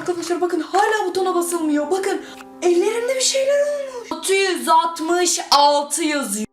Arkadaşlar bakın hala butona basılmıyor. Bakın ellerimde bir şeyler olmuş. 666 yazıyor.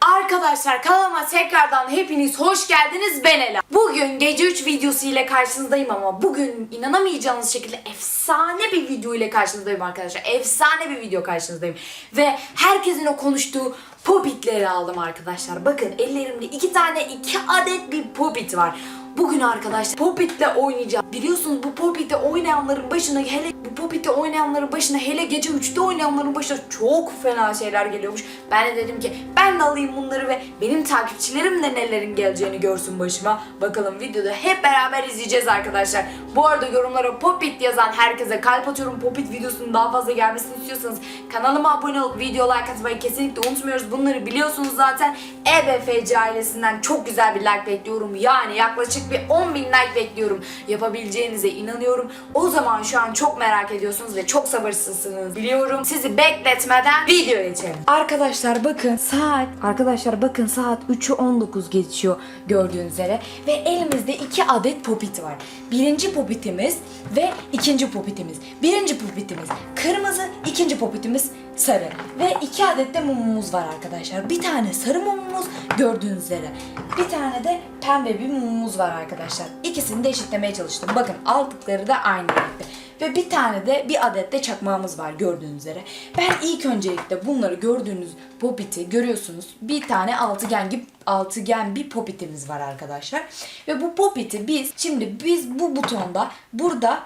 Arkadaşlar kanalıma tekrardan hepiniz hoş geldiniz ben Ela. Bugün gece 3 videosu ile karşınızdayım ama bugün inanamayacağınız şekilde efsane bir video ile karşınızdayım arkadaşlar. Efsane bir video karşınızdayım. Ve herkesin o konuştuğu popitleri aldım arkadaşlar. Bakın ellerimde iki tane iki adet bir popit var. Bugün arkadaşlar Popit'le oynayacağım. Biliyorsunuz bu Popit'te oynayanların başına hele bu Popit'te oynayanların başına hele gece 3'te oynayanların başına çok fena şeyler geliyormuş. Ben de dedim ki ben de alayım bunları ve benim takipçilerim de nelerin geleceğini görsün başıma. Bakalım videoda hep beraber izleyeceğiz arkadaşlar. Bu arada yorumlara Popit yazan herkese kalp atıyorum. Popit videosunun daha fazla gelmesini istiyorsanız kanalıma abone olup video like atmayı kesinlikle unutmuyoruz. Bunları biliyorsunuz zaten. EBFC ailesinden çok güzel bir like bekliyorum. Yani yaklaşık bir 10 bin like bekliyorum. Yapabileceğinize inanıyorum. O zaman şu an çok merak ediyorsunuz ve çok sabırsızsınız biliyorum. Sizi bekletmeden video geçelim. Arkadaşlar bakın saat arkadaşlar bakın saat 3'ü 19 geçiyor gördüğünüz üzere ve elimizde iki adet popit var. Birinci popitimiz ve ikinci popitimiz. Birinci popitimiz kırmızı, ikinci popitimiz sarı. Ve iki adet de mumumuz var arkadaşlar. Bir tane sarı mumumuz gördüğünüz üzere. Bir tane de pembe bir mumumuz var arkadaşlar. İkisini de eşitlemeye çalıştım. Bakın altlıkları da aynı renkte. Ve bir tane de bir adet de çakmağımız var gördüğünüz üzere. Ben ilk öncelikle bunları gördüğünüz popiti görüyorsunuz. Bir tane altıgen gibi altıgen bir popitimiz var arkadaşlar. Ve bu popiti biz şimdi biz bu butonda burada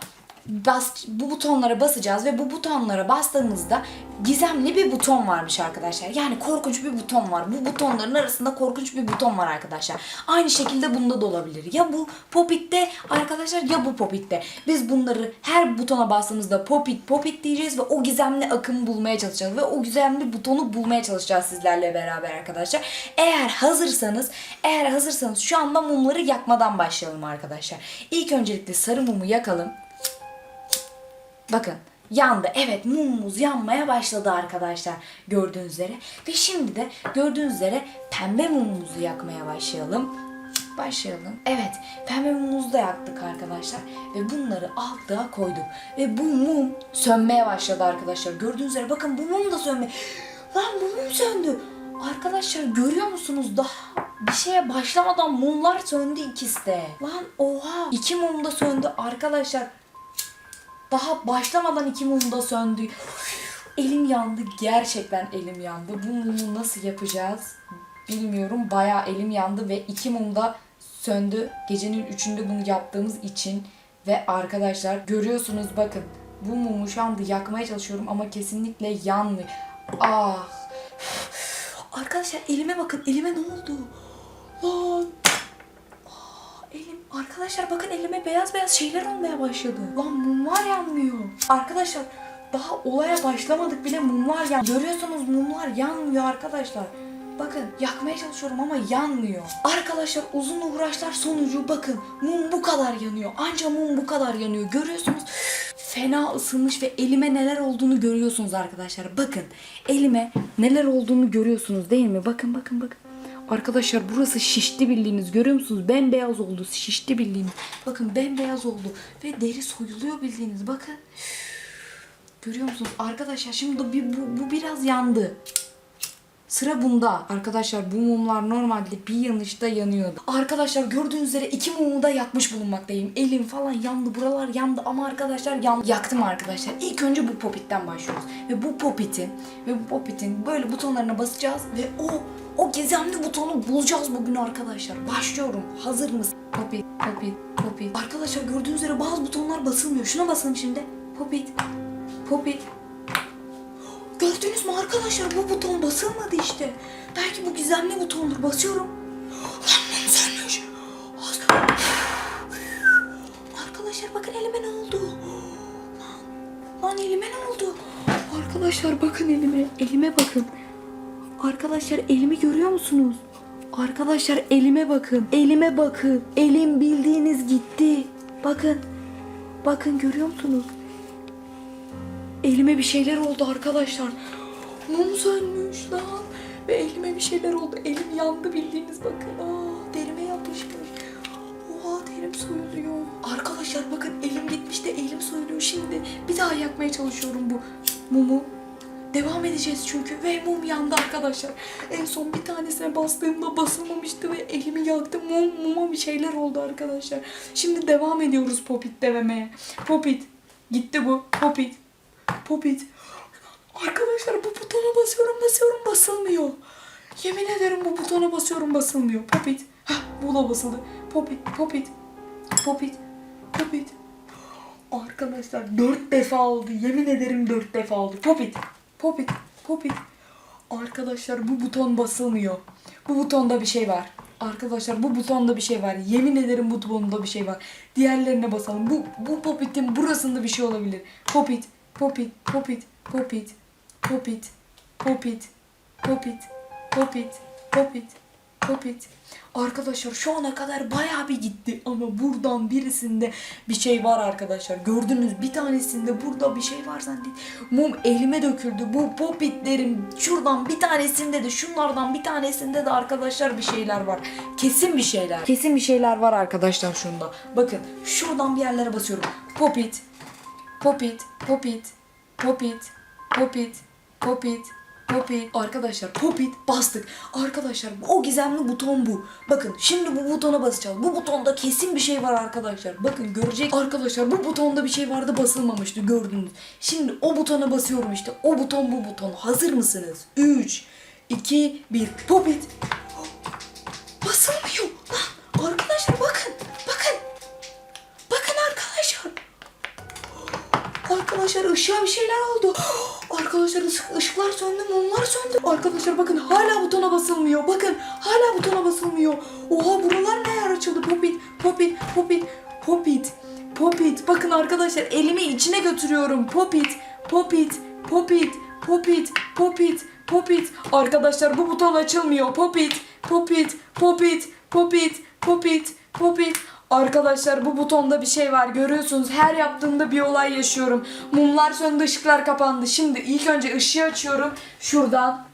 bas, bu butonlara basacağız ve bu butonlara bastığımızda gizemli bir buton varmış arkadaşlar. Yani korkunç bir buton var. Bu butonların arasında korkunç bir buton var arkadaşlar. Aynı şekilde bunda da olabilir. Ya bu popitte arkadaşlar ya bu popitte. Biz bunları her butona bastığımızda popit popit diyeceğiz ve o gizemli akımı bulmaya çalışacağız. Ve o gizemli butonu bulmaya çalışacağız sizlerle beraber arkadaşlar. Eğer hazırsanız eğer hazırsanız şu anda mumları yakmadan başlayalım arkadaşlar. İlk öncelikle sarı mumu yakalım. Bakın yandı. Evet mumumuz yanmaya başladı arkadaşlar gördüğünüz üzere. Ve şimdi de gördüğünüz üzere pembe mumumuzu yakmaya başlayalım. Başlayalım. Evet pembe mumumuzu da yaktık arkadaşlar. Ve bunları altlığa koyduk. Ve bu mum sönmeye başladı arkadaşlar. Gördüğünüz üzere bakın bu mum da sönme. Lan bu mum söndü. Arkadaşlar görüyor musunuz daha bir şeye başlamadan mumlar söndü ikisi de. Lan oha iki mum da söndü arkadaşlar. Daha başlamadan iki mum da söndü. Elim yandı. Gerçekten elim yandı. Bu mumu nasıl yapacağız bilmiyorum. Bayağı elim yandı ve iki mum da söndü. Gecenin üçünde bunu yaptığımız için. Ve arkadaşlar görüyorsunuz bakın. Bu mumu şu anda yakmaya çalışıyorum ama kesinlikle yanmıyor. Ah. Arkadaşlar elime bakın. Elime ne oldu? Lan. Arkadaşlar bakın elime beyaz beyaz şeyler olmaya başladı. Lan mumlar yanmıyor. Arkadaşlar daha olaya başlamadık bile mumlar yan. Görüyorsunuz mumlar yanmıyor arkadaşlar. Bakın yakmaya çalışıyorum ama yanmıyor. Arkadaşlar uzun uğraşlar sonucu bakın mum bu kadar yanıyor. Anca mum bu kadar yanıyor. Görüyorsunuz fena ısınmış ve elime neler olduğunu görüyorsunuz arkadaşlar. Bakın elime neler olduğunu görüyorsunuz değil mi? Bakın bakın bakın. Arkadaşlar burası şişti bildiğiniz görüyor musunuz? Bembeyaz oldu şişti bildiğiniz. Bakın bembeyaz oldu ve deri soyuluyor bildiğiniz bakın. Görüyor musunuz? Arkadaşlar şimdi bir, bu, bu biraz yandı. Sıra bunda. Arkadaşlar bu mumlar normalde bir yanışta yanıyordu. Arkadaşlar gördüğünüz üzere iki mumu da yakmış bulunmaktayım. Elim falan yandı. Buralar yandı ama arkadaşlar yan yaktım arkadaşlar. İlk önce bu popitten başlıyoruz. Ve bu popitin ve bu popitin böyle butonlarına basacağız ve o o gizemli butonu bulacağız bugün arkadaşlar. Başlıyorum. Hazır mısın? Popit, popit, popit. Arkadaşlar gördüğünüz üzere bazı butonlar basılmıyor. Şuna basalım şimdi. Popit, popit, Gördünüz mü arkadaşlar bu buton basılmadı işte. Belki bu gizemli butondur. Basıyorum. Lan mum sönmüş. Arkadaşlar bakın elime ne oldu? Lan, lan elime ne oldu? Arkadaşlar bakın elime. Elime bakın. Arkadaşlar elimi görüyor musunuz? Arkadaşlar elime bakın. Elime bakın. Elim bildiğiniz gitti. Bakın. Bakın görüyor musunuz? Elime bir şeyler oldu arkadaşlar. Mum sönmüş lan. Ve elime bir şeyler oldu. Elim yandı bildiğiniz bakın. Aa, derime yapışmış. Oha derim soyuluyor. Arkadaşlar bakın elim gitmiş de elim soyuluyor. şimdi. Bir daha yakmaya çalışıyorum bu mumu. Devam edeceğiz çünkü ve mum yandı arkadaşlar. En son bir tanesine bastığımda basılmamıştı ve elimi yaktım. Mum, muma bir şeyler oldu arkadaşlar. Şimdi devam ediyoruz Popit dememeye. Popit. Gitti bu. Popit. Popit. Arkadaşlar bu butona basıyorum basıyorum basılmıyor. Yemin ederim bu butona basıyorum basılmıyor. Popit. Hah bu da basıldı. Popit. Popit. Popit. Popit. Arkadaşlar dört defa oldu. Yemin ederim dört defa oldu. Popit. Popit. Popit. Arkadaşlar bu buton basılmıyor. Bu butonda bir şey var. Arkadaşlar bu butonda bir şey var. Yemin ederim bu butonda bir şey var. Diğerlerine basalım. Bu bu popitin burasında bir şey olabilir. Popit. Popit. Popit. Popit. Popit. Popit. Popit. Popit. Popit. Popit. Arkadaşlar şu ana kadar bayağı bir gitti ama buradan birisinde bir şey var arkadaşlar. Gördünüz bir tanesinde burada bir şey var zannedin. Mum elime döküldü. Bu popitlerin şuradan bir tanesinde de şunlardan bir tanesinde de arkadaşlar bir şeyler var. Kesin bir şeyler. Kesin bir şeyler var arkadaşlar şunda. Bakın şuradan bir yerlere basıyorum. Popit. Popit. Popit. Popit. Popit. Popit. Popit. Arkadaşlar popit bastık. Arkadaşlar o gizemli buton bu. Bakın şimdi bu butona basacağız. Bu butonda kesin bir şey var arkadaşlar. Bakın görecek. Arkadaşlar bu butonda bir şey vardı basılmamıştı gördünüz. Şimdi o butona basıyorum işte. O buton bu buton. Hazır mısınız? 3, 2, 1. Popit. Basılmıyor. Arkadaşlar ışığa bir şeyler oldu. Arkadaşlar ışık- ışıklar söndü, mumlar söndü. Arkadaşlar bakın hala butona basılmıyor. Bakın hala butona basılmıyor. Oha buralar ne yer açıldı? Popit, popit, popit, popit, popit. Bakın arkadaşlar elimi içine götürüyorum. Popit, popit, popit, popit, popit, popit. Arkadaşlar bu buton açılmıyor. Popit, popit, popit, popit, popit, popit. Arkadaşlar bu butonda bir şey var görüyorsunuz her yaptığımda bir olay yaşıyorum. Mumlar söndü ışıklar kapandı. Şimdi ilk önce ışığı açıyorum şuradan.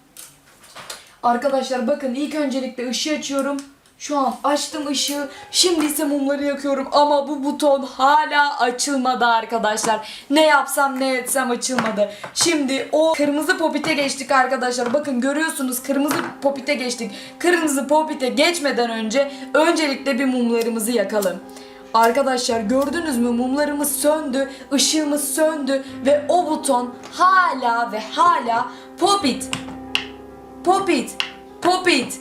Arkadaşlar bakın ilk öncelikle ışığı açıyorum. Şu an açtım ışığı. Şimdi ise mumları yakıyorum ama bu buton hala açılmadı arkadaşlar. Ne yapsam ne etsem açılmadı. Şimdi o kırmızı popite geçtik arkadaşlar. Bakın görüyorsunuz kırmızı popite geçtik. Kırmızı popite geçmeden önce öncelikle bir mumlarımızı yakalım. Arkadaşlar gördünüz mü mumlarımız söndü, ışığımız söndü ve o buton hala ve hala popit Popit. Popit.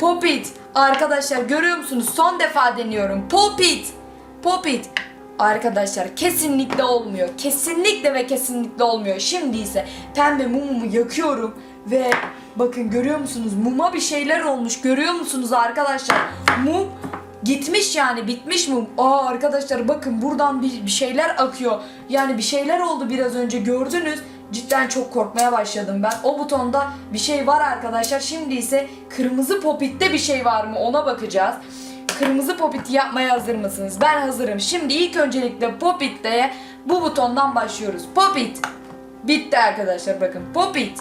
Popit. Arkadaşlar görüyor musunuz? Son defa deniyorum. Popit. Popit. Arkadaşlar kesinlikle olmuyor. Kesinlikle ve kesinlikle olmuyor. Şimdi ise pembe mumumu yakıyorum ve bakın görüyor musunuz? Muma bir şeyler olmuş. Görüyor musunuz arkadaşlar? Mum gitmiş yani bitmiş mum. Aa arkadaşlar bakın buradan bir, bir şeyler akıyor. Yani bir şeyler oldu biraz önce gördünüz. Cidden çok korkmaya başladım ben. O butonda bir şey var arkadaşlar. Şimdi ise kırmızı popitte bir şey var mı ona bakacağız. Kırmızı popiti yapmaya hazır mısınız? Ben hazırım. Şimdi ilk öncelikle popitte bu butondan başlıyoruz. Popit. Bitti arkadaşlar bakın. Popit.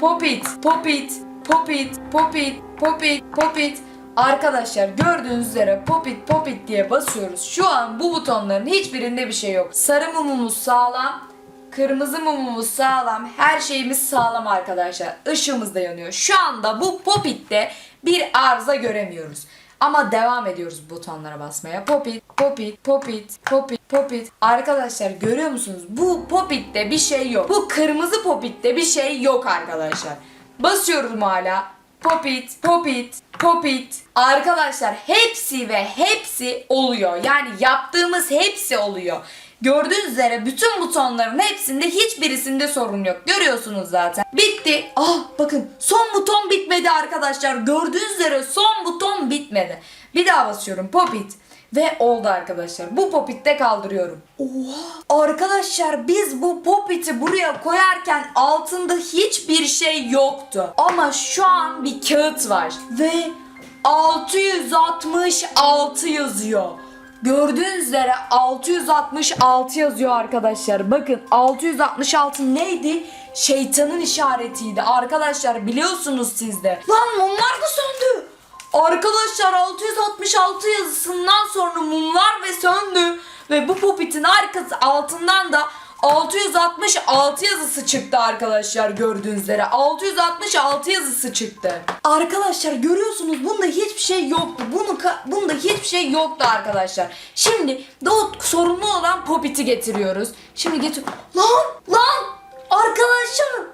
Popit, popit, popit, popit, popit, popit. Arkadaşlar gördüğünüz üzere popit popit diye basıyoruz. Şu an bu butonların hiçbirinde bir şey yok. Sarı mumumuz sağlam. Kırmızı mumumuz sağlam. Her şeyimiz sağlam arkadaşlar. Işığımız da yanıyor. Şu anda bu popitte bir arıza göremiyoruz. Ama devam ediyoruz butonlara basmaya. Popit, popit, popit, popit, popit. Arkadaşlar görüyor musunuz? Bu popitte bir şey yok. Bu kırmızı popitte bir şey yok arkadaşlar. Basıyoruz mu hala? Popit, popit, popit. Arkadaşlar hepsi ve hepsi oluyor. Yani yaptığımız hepsi oluyor. Gördüğünüz üzere bütün butonların hepsinde hiçbirisinde sorun yok. Görüyorsunuz zaten. Bitti. Ah bakın son buton bitmedi arkadaşlar. Gördüğünüz üzere son buton bitmedi. Bir daha basıyorum. Popit. Ve oldu arkadaşlar. Bu popitte kaldırıyorum. Oha! Arkadaşlar biz bu popiti buraya koyarken altında hiçbir şey yoktu. Ama şu an bir kağıt var. Ve 666 yazıyor. Gördüğünüz üzere 666 yazıyor arkadaşlar. Bakın 666 neydi? Şeytanın işaretiydi. Arkadaşlar biliyorsunuz siz de. Lan mumlar da söndü. Arkadaşlar 666 yazısından sonra mumlar ve söndü. Ve bu popitin arkası altından da 666 yazısı çıktı arkadaşlar gördüğünüz üzere. 666 yazısı çıktı. Arkadaşlar görüyorsunuz bunda hiçbir şey yoktu. Bunu bunda hiçbir şey yoktu arkadaşlar. Şimdi de o sorunlu olan popiti getiriyoruz. Şimdi getir. Lan lan arkadaşlar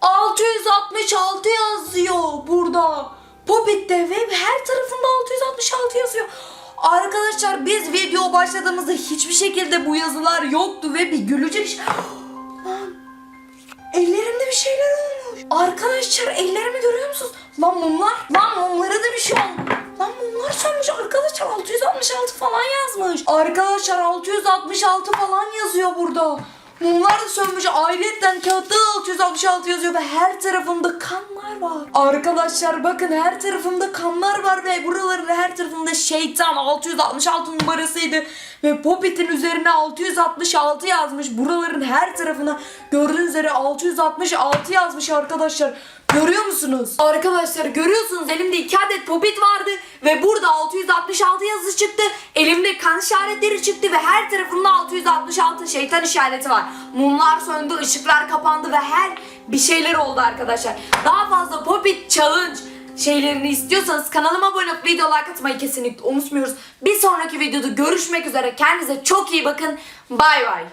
666 yazıyor burada. Popit'te ve her tarafında 666 yazıyor. Arkadaşlar biz video başladığımızda hiçbir şekilde bu yazılar yoktu ve bir gülecek. Lan ellerimde bir şeyler olmuş. Arkadaşlar ellerimi görüyor musunuz? Lan mumlar. Lan mumlara da bir şey olmuş. Lan mumlar sönmüş arkadaşlar 666 falan yazmış. Arkadaşlar 666 falan yazıyor burada. Mumlar da sönmüş. Ayrıca kağıtta da 666 yazıyor ve her tarafında kanlar var. Arkadaşlar bakın her tarafında kanlar var ve buraların her tarafında şeytan 666 numarasıydı. Ve Popit'in üzerine 666 yazmış. Buraların her tarafına gördüğünüz üzere 666 yazmış arkadaşlar. Görüyor musunuz? Arkadaşlar görüyorsunuz elimde iki adet popit vardı ve burada 666 yazısı çıktı. Elimde kan işaretleri çıktı ve her tarafında 666 şeytan işareti var. Mumlar söndü, ışıklar kapandı ve her bir şeyler oldu arkadaşlar. Daha fazla popit challenge şeylerini istiyorsanız kanalıma abone olup video like atmayı kesinlikle unutmuyoruz. Bir sonraki videoda görüşmek üzere. Kendinize çok iyi bakın. Bay bay.